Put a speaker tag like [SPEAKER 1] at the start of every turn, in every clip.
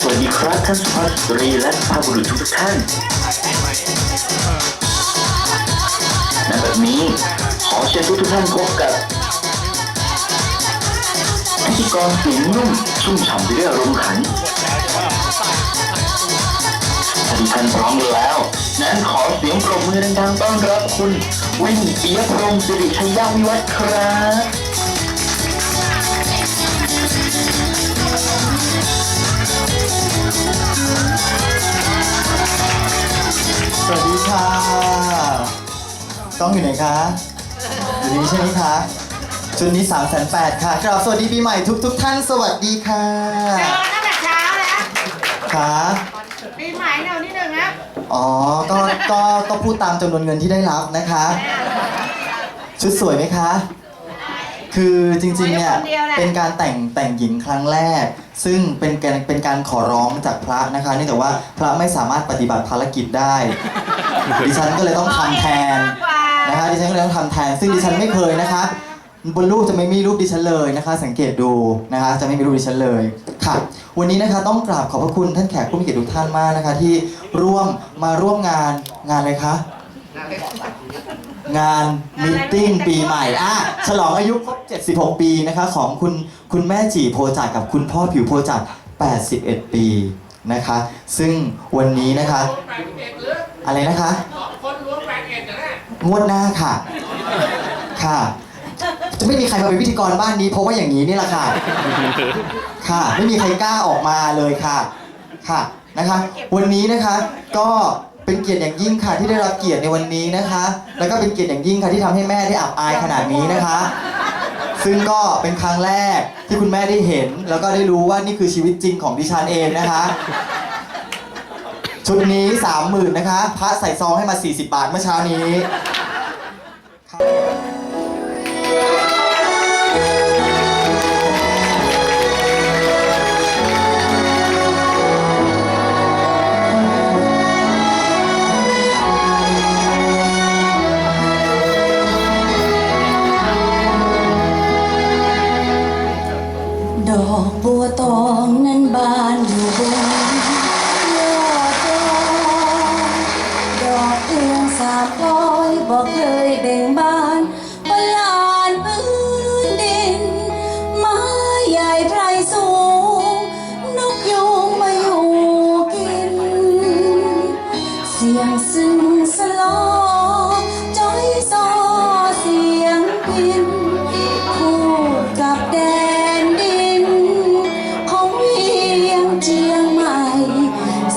[SPEAKER 1] สวัสดีครับท่านสุภาพสตรีและสุภาพบุรุษทุกท่านณแบบนี้ขอเชิญทุกท่านพบกับพิธีกรเสียงนุ่มชุ่มฉ่ำไปด้วยอารมณ์ขันถ้าทุกท่านพร้อมแล้ว นั้นขอเสียงปรบมือดังๆต้อนรับคุณ วินเปียพรมสิริชัยวิวัฒน์ครับ
[SPEAKER 2] วัสดีค่ะกล้องอยู่ไหนคะ อยู่นี่ใช่ไหมคะ ชุดนี้3ามแสนแปดค่ะกราบสวัสดีปีใหม่ทุกทุกๆท่านสวัสดีค่ะ
[SPEAKER 3] เจอตั้งแต่เช้าแล้ว
[SPEAKER 2] ค่ะ
[SPEAKER 3] ปีใหม่เดี๋ยวนิดหนึ่งนะ
[SPEAKER 2] อ๋อ ก็ก็ก็พูดตามจำนวนเงินที่ได้รับนะคะ ชุดสวยไหมคะ คือจริงๆ เนี่ยเป็นการแต่งแต่งหญิงครั้งแรก ซึ่งเป็นการเป็นการขอร้องจากพระนะคะเนื่องจากว่าพระไม่สามารถปฏิบัติภารกิจได้ ดิฉันก็เลยต้องทำแทนนะคะดิฉันก็เลยต้องทำแทน ซึ่งดิฉันไม่เคยนะคะบนรูปจะไม่มีรูปดิฉันเลยนะคะ สังเกตดูนะคะจะไม่มีรูปดิฉันเลยค่ะ วันนี้นะคะต้องกราบขอบพระคุณท่านแขกผู้มีเกียรติทุกท่านมากนะคะ ที่ร่วมมาร่วมงานงานอะไรคะงานมิทติ้งปีใหม่อะฉลองอายุครบ 76 ปีนะคะของคุณคุณแม่จีโพจักกับคุณพ่อผิวโพจัก81 ปีนะคะ ซึ่งวันนี้นะคะ อะไรนะคะงวดหน้าค่ะ ค่ะ จะไม่มีใครมาเป็นพิธีกรบ้านนี้ เพราะว่าอย่างนี้นี่แหละค่ะ ค่ะ ไม่มีใครกล้าออกมาเลยค่ะ ค่ะ นะคะ วันนี้นะคะ ก็เป็นเกียรติอย่างยิ่งค่ะที่ได้รับเกียรติในวันนี้นะคะ แล้วก็เป็นเกียรติอย่างยิ่งค่ะที่ทำให้แม่ได้อับอายขนาดนี้นะคะ ซึ่งก็เป็นครั้งแรกที่คุณแม่ได้เห็น แล้วก็ได้รู้ว่านี่คือชีวิตจริงของดิฉันเองนะคะ ชุดนี้สามหมื่นนะคะ พระใส่ซองให้มา 40 บาทเมื่อเช้านี้
[SPEAKER 4] ดอกบัว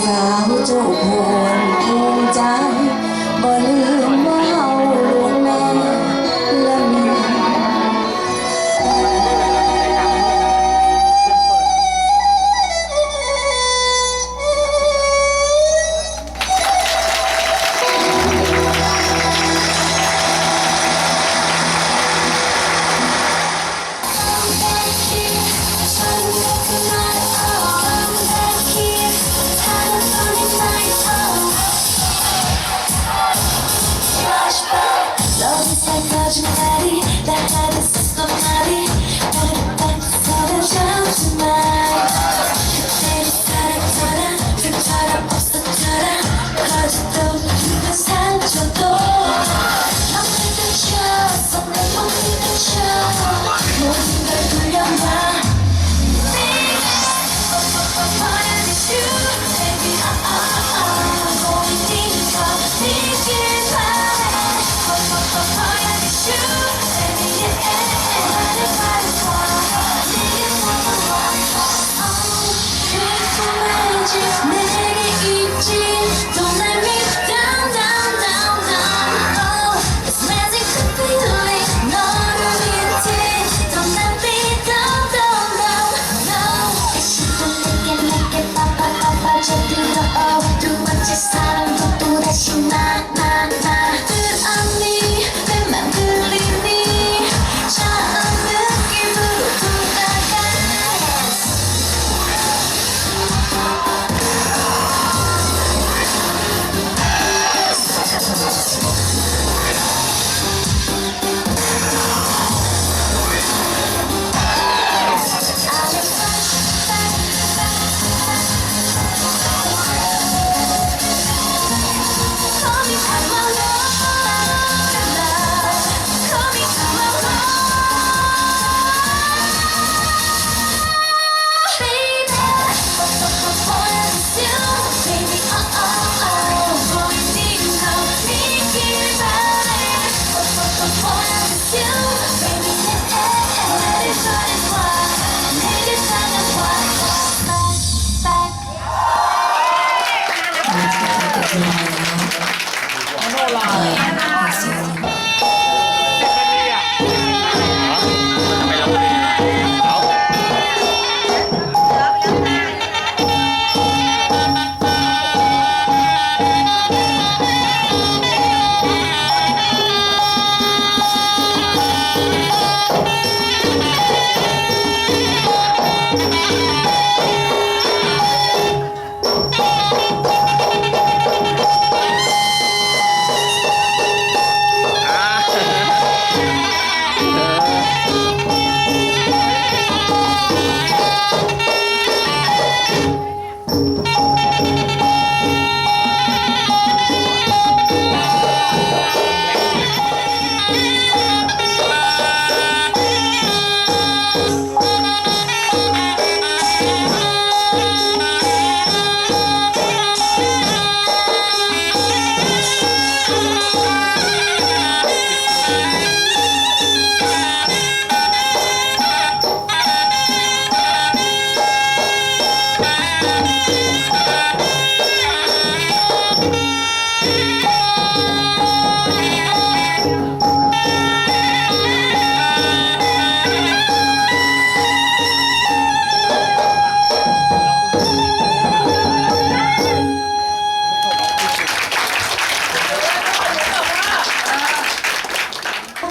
[SPEAKER 4] สาวเจ้าพวนภูมิใจบ่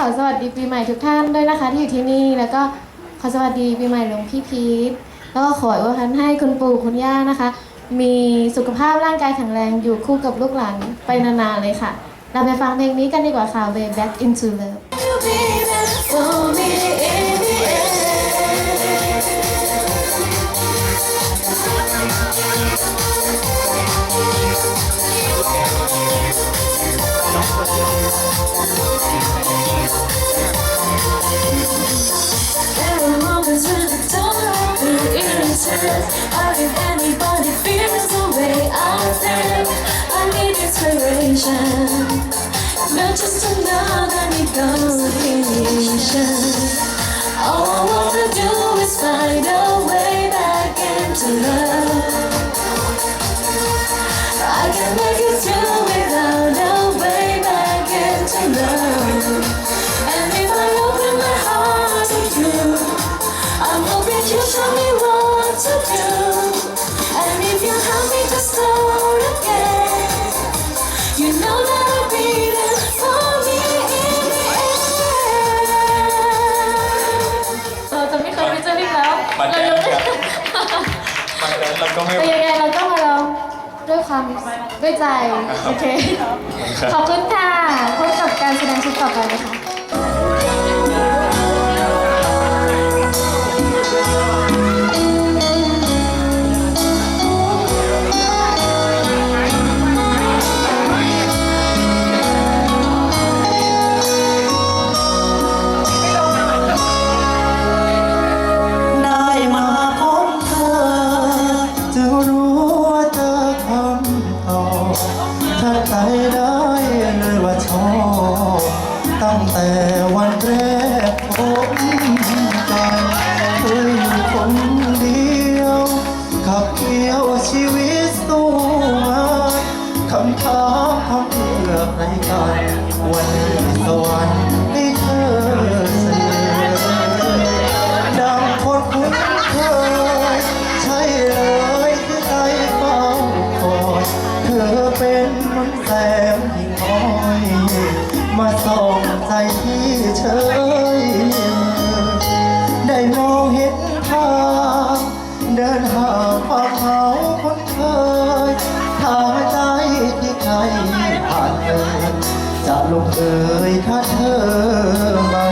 [SPEAKER 2] ขอสวัสดีปีใหม่ทุกท่านด้วยนะคะ ที่อยู่ที่นี่แล้วก็ขอสวัสดีปีใหม่หลวงพี่พีทแล้วก็ขออวยพรให้คุณปู่คุณย่านะคะ มีสุขภาพร่างกายแข็งแรงอยู่คู่กับลูกหลานไปนานๆเลยค่ะ เราไปฟังเพลงนี้กันดีกว่าค่ะ Way Back into Love
[SPEAKER 5] I. Need inspiration. Not just another negotiation. All I wanna do is find a way back into love.
[SPEAKER 6] ก็ไม่
[SPEAKER 2] เป็นยังไงเราก็มาลองด้วยความด้วยใจ โอเค ขอบคุณค่ะพบกับการแสดงชุดต่อไปเลยค่ะ
[SPEAKER 7] ลงเอ่ยถ้าเธอมา